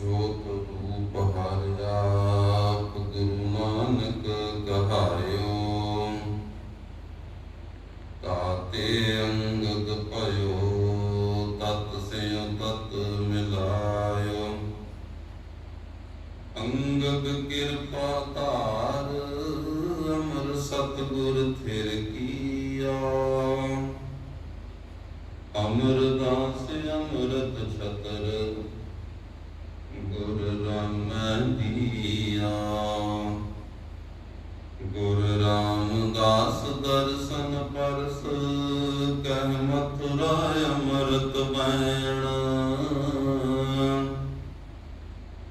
ਜੋਤ ਰੂਪ ਹਰਿ ਆਪ ਗੁਰੂ ਨਾਨਕ ਕਹਾਇਓ ਤਾਤੇ ਅੰਗਦ ਭਇਓ, ਤਤ ਸਿਉ ਤਤ ਮਿਲਾਇਓ। ਅੰਗਦ ਕਿਰਪਾ ਧਾਰ, ਅਮਰ ਸਤਿਗੁਰ ਥਿਰ ਕੀਆ ਅਮਰਦਾਸ ਅੰਮ੍ਰਿਤ ਛਤਰ ਗੁਰ ਰਾਮਦੀਆ ਗੁਰ ਰਾਮਦਾਸ ਦਰਸ਼ਨ ਪਰਸ, ਕਹਿ ਮਥੁਰਾ ਅਮਰਤ ਬੈਣ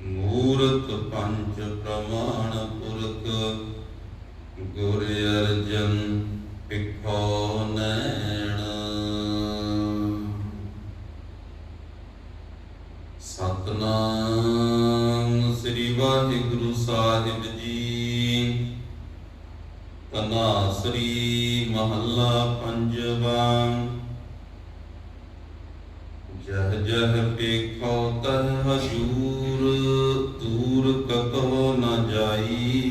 ਮੂਰਤ ਪੰਚ ਪ੍ਰਮਾਣ ਪੁਰਖ, ਗੁਰ ਅਰਜਨ ਪਿਖੋ ਨੈਣ। ਸਤਨਾਮ ਸ੍ਰੀ ਵਾਹਿਗੁਰੂ ਸਾਹਿਬ ਜੀ। ਤਨਾਸਰੀ ਮਹੱਲਾ ਪੰਜਵਾ। ਜਹ ਜਹ ਪੇਖੋ ਤਹ ਹਜੂਰ, ਦੂਰ ਕਤੋ ਨ ਜਾਈ।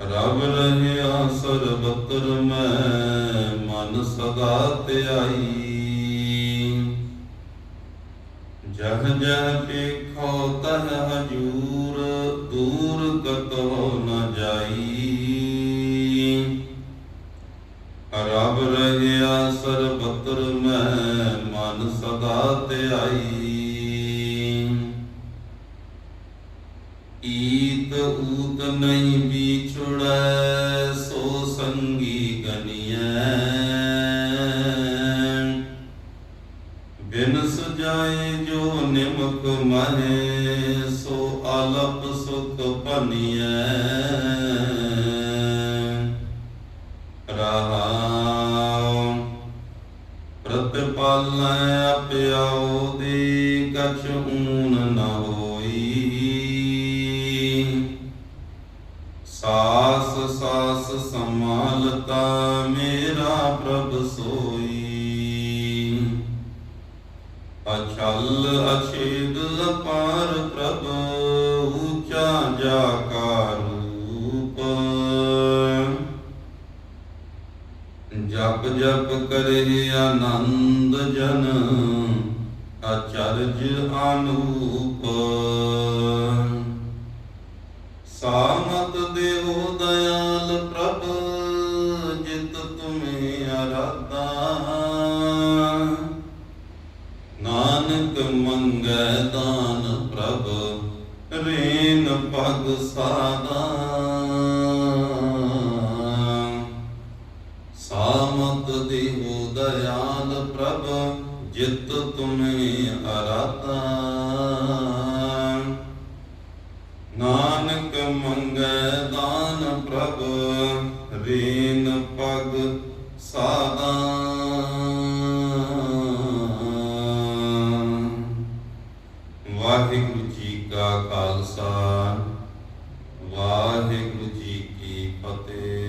ਰਬ ਰਹਿਆ ਸਰਬਤਰ ਮੈਂ, ਮਨ ਸਦਾ ਧਿਆਈ। ਜਹ ਜਹ ਪੇਖੋ ਤਹ ਹਜੂਰ ਰਬ ਰਹਿਆ ਸਰਬਤਰ ਮੈਂ ਮਨ ਸਦਾ ਧਿਆਈ ਈਤ ਊਤ ਨਹੀਂ ਵਿਛੜੈ, ਸੋ ਸੰਗੀ ਗਨੀਐ। ਬਿਨ ਸਜਾਏ ਜੋ ਨਿਮਕ ਮਹੇ, ਸੋ ਆਲਪ ਸੁਖ ਪਨੀਐ ਰਹਾਉ ਪ੍ਰਤਿਪਾਲੈ ਆਪਿਆਉ ਦੀ ਕਛ ਊਨ ਨ ਹੋਈ। ਸਾਸ ਸਾਸ ਸੰਭਾਲਤਾ ਮੇਰਾ ਪ੍ਰਭ ਸੋਈ। ਅਛਲ ਅਛੇਦ ਅਪਾਰ ਪ੍ਰਭ ਊਚਾ ਜਾ ਜਪ ਜਪ ਕਰੇ ਆਨੰਦ ਜਨ ਅਚਰਜ ਅਨੂਪ। ਸਾਮਤ ਦੇਵੋ ਦਇਆਲ ਪ੍ਰਭ, ਜਿਤ ਤੁਮੇ ਅਰਾਧਾ। ਨਾਨਕ ਮੰਗੈ ਦਾਨ ਪ੍ਰਭ, ਰੇਨ ਪਗ ਸਾਦਾ ਦਇਆਲ ਪ੍ਰਭ, ਜਿਤ ਤੁਮੇ ਆਰਾਤਾ ਨਾਨਕ ਮੰਗੈ ਦਾਨ ਪ੍ਰਭ, ਰੀਨ ਪਗ ਸਾਦਾ ਵਾਹਿਗੁਰੂ ਜੀ ਕਾ ਖਾਲਸਾ, ਵਾਹਿਗੁਰੂ ਜੀ ਕੀ ਫਤਿਹ।